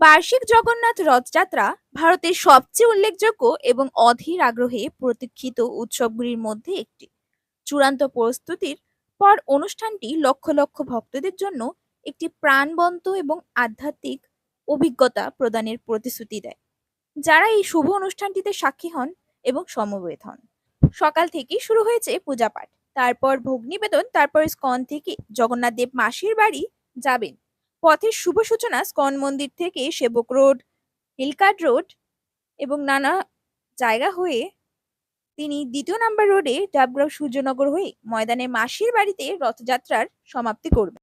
বার্ষিক জগন্নাথ রথযাত্রা ভারতের সবচেয়ে উল্লেখযোগ্য এবং অধীর আগ্রহে প্রতীক্ষিত উৎসবগুলির মধ্যে একটি। চূড়ান্ত প্রস্তুতির পর অনুষ্ঠানটি লক্ষ লক্ষ ভক্তদের জন্য একটি প্রাণবন্ত এবং আধ্যাত্মিক অভিজ্ঞতা প্রদানের প্রতিশ্রুতি দেয়। যারা এই শুভ অনুষ্ঠানটিতে সাক্ষী হন এবং সমবেত হন। সকাল থেকেই শুরু হয়েছে পূজা পাঠ তারপর ভোগ নিবেদন, তারপর স্কন থেকে জগন্নাথ দেব মাসির বাড়ি যাবেন। পথের শুভ সূচনা স্কন মন্দির থেকে সেবক রোড হিলকাট রোড এবং নানা জায়গা হয়ে তিনি দ্বিতীয় নাম্বার রোডে ডাবগ্রাম সূর্যনগর হয়ে ময়দানে মাসির বাড়িতে রথযাত্রার সমাপ্তি করবেন।